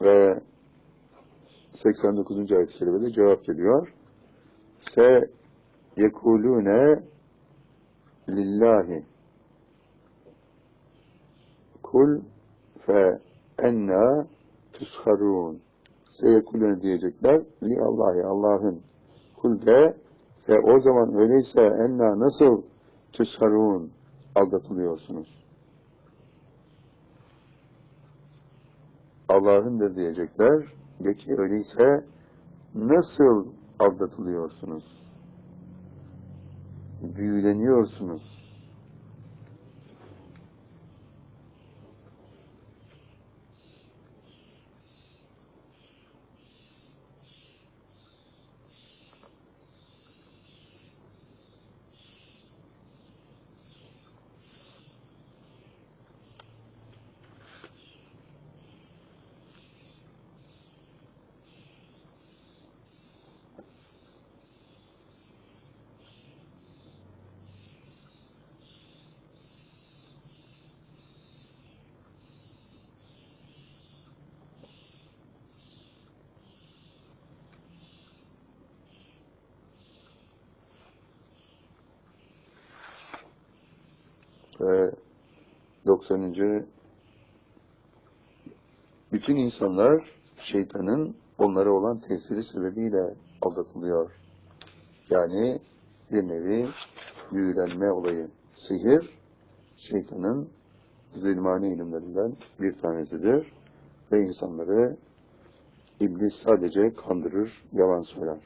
Ve 89. ayet-i kerimede cevap geliyor. Se yekulune lillahi kul fe enna tusharun seyekulune diyecekler li Allahi Allah'ın kul de ve o zaman öyleyse enna nasıl tusharun aldatılıyorsunuz Allah'ındır diyecekler. De ki öyleyse nasıl aldatılıyorsunuz? Büyüleniyorsunuz ve 90. bütün insanlar şeytanın onlara olan tesiri sebebiyle aldatılıyor. Yani bir nevi büyülenme olayı. Sihir, şeytanın zulmani ilimlerinden bir tanesidir ve insanları iblis sadece kandırır, yalan söyler.